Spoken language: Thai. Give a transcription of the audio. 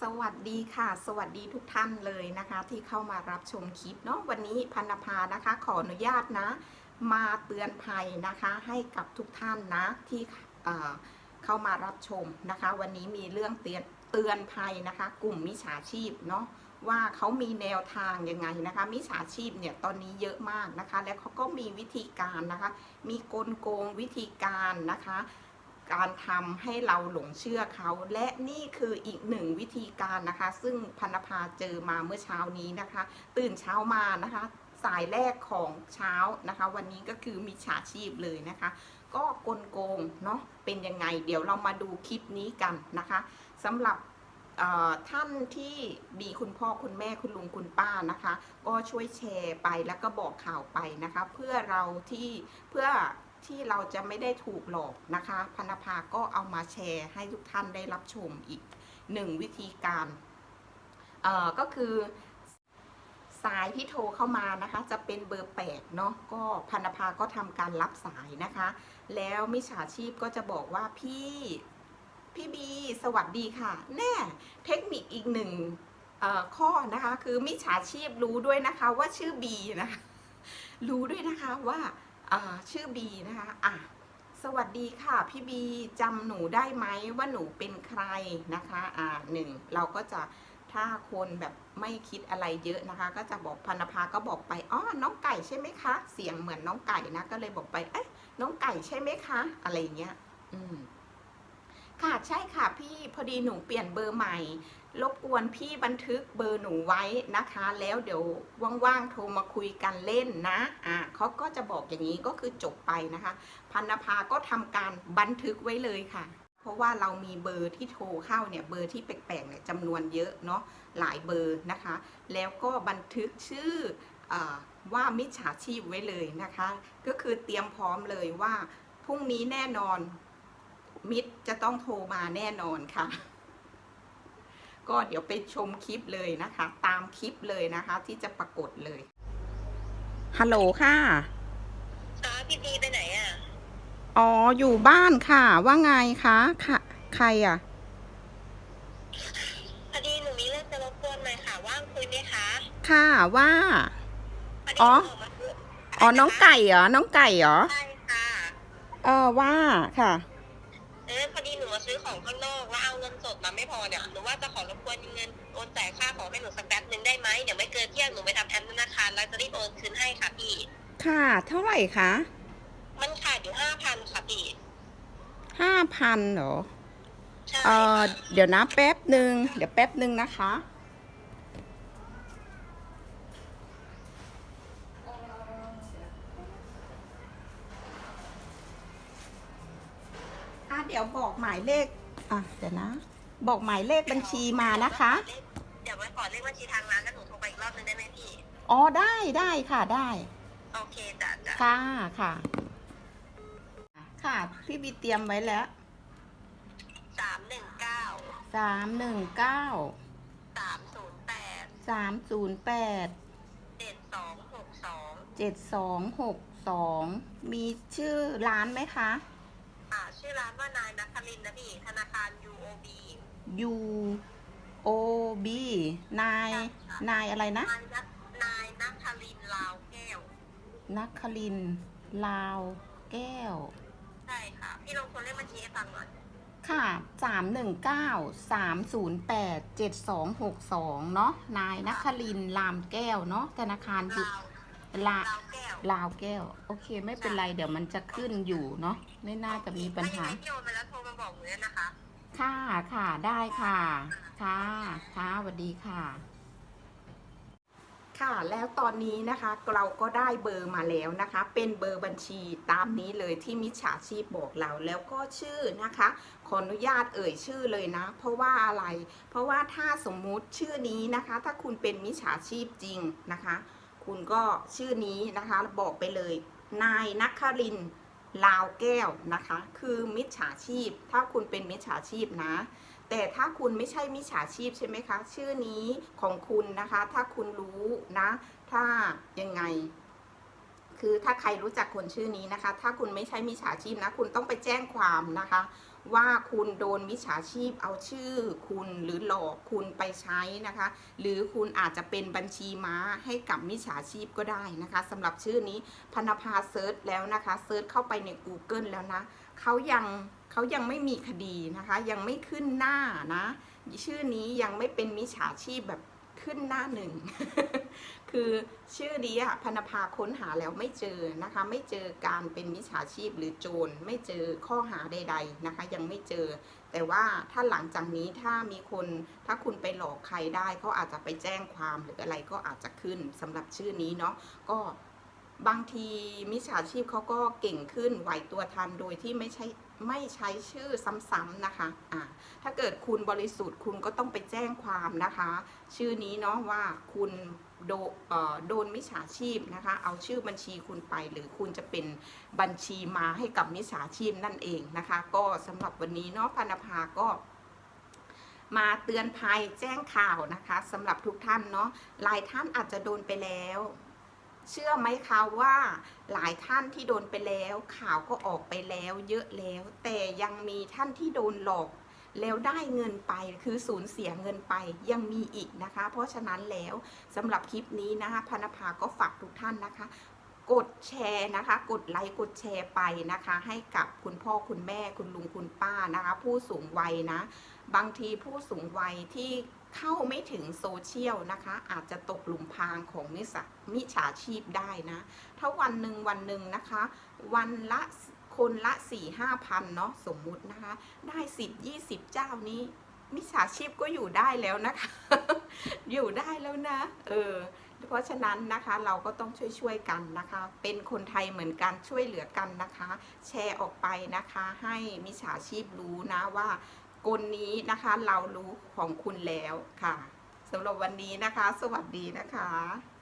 สวัสดีค่ะ สวัสดีทุกท่านเลยนะคะ ที่เข้ามารับชมคลิปเนาะวันนี้พันภานะคะ ขออนุญาตนะ มาเตือนภัยนะคะให้กับทุกท่านนะที่เอ่อเข้ามารับชมนะคะ วันนี้มีเรื่องเตือนเตือนภัยนะคะ กลุ่มมิจฉาชีพเนาะว่าเขามีแนวทางยังไงนะคะมิจฉาชีพเนี่ยตอนนี้เยอะมากนะคะ แล้วเขาก็มีวิธีการนะคะ มีกลโกงวิธีการนะคะ การทำให้เราหลงเชื่อเขา และนี่คืออีกหนึ่งวิธีการนะคะ ซึ่งพันภาเจอมาเมื่อเช้านี้นะคะ ตื่นเช้ามานะคะ สายแรกของเช้านะคะ วันนี้ก็คือมีฉาชีพเลยนะคะ ก็กลโกงเนาะเป็นยังไง เดี๋ยวเรามาดูคลิปนี้กันนะคะสำหรับท่านที่มีคุณพ่อคุณแม่คุณลุงคุณป้านะคะ ก็ช่วยแชร์ไปแล้วก็บอกข่าวไปนะคะ เพื่อเราที่เพื่อ ที่เราจะไม่ได้ถูกหลอกนะคะพันภาก็เอามาแชร์ให้ทุกท่านได้รับชมอีกหนึ่งวิธีการเอ่อก็คือสายที่โทรเข้ามานะคะ จะเป็นเบอร์แปดเนาะก็พันภาก็ทำการรับสายนะคะ แล้วมิจฉาชีพก็จะบอกว่าพี่พี่บี สวัสดีค่ะ แน่เทคนิคอีกหนึ่งข้อนะคะ คือมิจฉาชีพรู้ด้วยนะคะว่าชื่อบีนะคะรู้ด้วยนะคะว่า ชื่อบีนะคะอะสวัสดีค่ะพี่บีจำหนูได้ไหมว่าหนูเป็นใครนะคะอ่าหนึ่งเราก็จะถ้าคนแบบไม่คิดอะไรเยอะนะคะ ก็จะบอกพันภาก็บอกไปอ๋อน้องไก่ใช่ไหมคะ เสียงเหมือนน้องไก่นะก็เลยบอกไปเอ๊ะน้องไก่ใช่ไหมคะ อะไรเงี้ย อืม ค่ะใช่ค่ะพี่พอดีหนูเปลี่ยนเบอร์ใหม่ รบกวนพี่บันทึกเบอร์หนูไว้นะคะ แล้วเดี๋ยวว่างๆโทรมาคุยกันเล่นนะอ่าเขาก็จะบอกอย่างนี้ก็คือจบไปนะคะ พันภาก็ทำการบันทึกไว้เลยค่ะ เพราะว่าเรามีเบอร์ที่โทรเข้าเนี่ยเบอร์ที่แปลกๆเนี่ยจำนวนเยอะเนาะหลายเบอร์นะคะ แล้วก็บันทึกชื่ออว่ามิจฉาชีพไว้เลยนะคะ ก็คือเตรียมพร้อมเลยว่าพรุ่งนี้แน่นอน มิตรจะต้องโทรมาแน่นอนค่ะ ก็เดี๋ยวไปชมคลิปเลยนะคะ ตามคลิปเลยนะคะ ที่จะปรากฏเลยฮัลโหลค่ะค่ะพี่บีไปไหนอะอ๋ออยู่บ้านค่ะ ว่าไงคะค่ะ ใครอะพอดีหนูมีเรื่องจะรบกวนหน่อยค่ะว่างคุยไหมคะค่ะว่าพอดีอ๋อ หนูกมาซื้อ๋อน้องไก่เหรอน้องไก่เหรอใช่ค่ะ เออว่าค่ะ เออพอดีหนูมาซื้อของข้างนอกแล้วเอาเงินสดมาไม่พอเนี่ยหนูว่าจะขอรบกวนเงินโอนจ่ายค่าของให้หนูสักแป๊บหนึ่งได้ไหมเดี๋ยวไม่เกินเที่ยงหนูไปทำแอปธนาคารแล้วจะรีบโอนคืนให้ค่ะพี่ ค่ะ เท่าไหร่คะมันขาดอยู่ห้าพันค่ะพี่ห้าพันเหรอใช่เออค่ะ เดี๋ยวนะแป๊บหนึ่งเดี๋ยวแป๊บหนึ่งนะคะ ดี๋ยวบอกหมายเลข อะเดี๋ยวนะ บอกหมายเลขบัญชีมานะคะ เดี๋ยวไว้ก่อนเลขบัญชีทางร้านแล้วหนูโทรไปอีกรอบหนึงได้ไหมพี่ อ๋อได้ได้ค่ะได้ โอเคจ้ะจ้ะค่ะค่ะ ค่ะพี่บีเตรียมไว้แล้วสามหนึ่งเก้าสามหนึ่งเก้าสามศูนย์แปดสามศูนย์แปดเจ็ดสองหกสองเจ็ดสองหกสองมีชื่อร้านไหมคะอ่าชื่อ ร้านว่านายนัคลินทร์นะพี่ ธนาคาร UOB U O B นาย นายอะไรนะ นายนัทนายนัคลินทร์ลาวแก้ว นักคลินทร์ลาว แก้ว ใช่ค่ะ พี่ลองคนเลขบัญชีให้ฟังหน่อยค่ะสามหนึ่งเก้าสามศูนย์แปดเจ็ดสองหกสองเนาะ นายนักคลินทร์ลามแก้วเนาะ ธนาคารอยู่ลาว ลาลาวแก้วลาวแก้ว โอเค ไม่เป็นไรเดี๋ยวมันจะขึ้นอยู่เนาะไม่น่าจะมีปัญหาถ้ยังไงพี่โอนไปแล้วโทรมาบอกหนูด้วยนะคะ ค่ะค่ะได้ค่ะ ค่ะค่ะสวัสดีค่ะ ค่ะแล้วตอนนี้นะคะ เราก็ได้เบอร์มาแล้วนะคะ เป็นเบอร์บัญชีตามนี้เลยที่มิจฉาชีพบอกเราแล้วก็ชื่อนะคะขออนุญาตเอ่ยชื่อเลยนะ เพราะว่าอะไร เพราะว่าถ้าสมมุติชื่อนี้นะคะ ถ้าคุณเป็นมิจฉาชีพจริงนะคะ คุณก็ชื่อนี้นะคะบอกไปเลย นายนักครินลาวแก้วนะคะ คือมิจฉาชีพ ถ้าคุณเป็นมิจฉาชีพนะ แต่ถ้าคุณไม่ใช่มิจฉาชีพใช่ไหมคะ ชื่อนี้ของคุณนะคะ ถ้าคุณรู้นะ ถ้ายังไง คือถ้าใครรู้จักคนชื่อนี้นะคะ ถ้าคุณไม่ใช่มิจฉาชีพนะ คุณต้องไปแจ้งความนะคะ ว่าคุณโดนมิจฉาชีพเอาชื่อ คุณหรือหลอกคุณไปใช้นะคะ หรือคุณอาจจะเป็นบัญชีม้าให้กับมิจฉาชีพก็ได้นะคะสำหรับชื่อนี้พนภาเซิร์ชแล้วนะคะเซิร์ชเข้าไปใน Google แล้วนะเขายังเขายังไม่มีคดีนะคะ ยังไม่ขึ้นหน้านะ ชื่อนี้ยังไม่เป็นมิจฉาชีพแบบขึ้นหน้าหนึ่ง คือชื่อดีอะพนภาค้นหาแล้วไม่เจอนะคะ ไม่เจอการเป็นมิจฉาชีพหรือโจรไม่เจอข้อหาใด ๆนะคะ ยังไม่เจอ แต่ว่าถ้าหลังจากนี้ถ้ามีคนถ้าคุณไปหลอกใครได้เขาอาจจะไปแจ้งความหรืออะไรก็อาจจะขึ้นสำหรับชื่อนี้เนาะก็ บางทีมิจฉาชีพเขาก็เก่งขึ้นไหวตัวทันโดยที่ไม่ใช่ไม่ใช้ชื่อซ้ำๆนะคะอ่าถ้าเกิดคุณบริสุทธิ์คุณก็ต้องไปแจ้งความนะคะ ชื่อนี้เนาะว่าคุณโดโดนมิจฉาชีพนะคะ เอาชื่อบัญชีคุณไป หรือคุณจะเป็นบัญชีมาให้กับมิจฉาชีพนั่นเองนะคะ ก็สำหรับวันนี้เนาะพนภาก็มาเตือนภัยแจ้งข่าวนะคะสำหรับทุกท่านเนาะหลายท่านอาจจะโดนไปแล้ว เชื่อไหมคะว่าหลายท่านที่โดนไปแล้ว ข่าวก็ออกไปแล้ว เยอะแล้ว แต่ยังมีท่านที่โดนหลอกแล้วได้เงินไปคือสูญเสียเงินไปยังมีอีกนะคะ เพราะฉะนั้นแล้วสำหรับคลิปนี้นะคะพนภาก็ฝากทุกท่านนะคะ กดแชร์นะคะ กดไลค์กดแชร์ไปนะคะ ให้กับคุณพ่อคุณแม่คุณลุงคุณป้านะคะ ผู้สูงวัยนะ บางทีผู้สูงวัยที่ เข้าไม่ถึงโซเชียลนะคะ อาจจะตกหลุมพรางของมิจฉามิจฉาชีพได้นะ ถ้าวันหนึ่งวันหนึ่งนะคะ วันละคนละสี่ห้าพันเนาะสมมุตินะคะ ได้สิบยี่สิบเจ้านี้มิจฉาชีพก็อยู่ได้แล้วนะคะ อยู่ได้แล้วนะ เออ เพราะฉะนั้นนะคะเราก็ต้องช่วยๆกันนะคะ เป็นคนไทยเหมือนกันช่วยเหลือกันนะคะ แชร์ออกไปนะคะ ให้มิจฉาชีพรู้นะว่า กลนี้นะคะ เรารู้ของคุณแล้วค่ะสำหรับวันนี้นะคะ สวัสดีนะคะ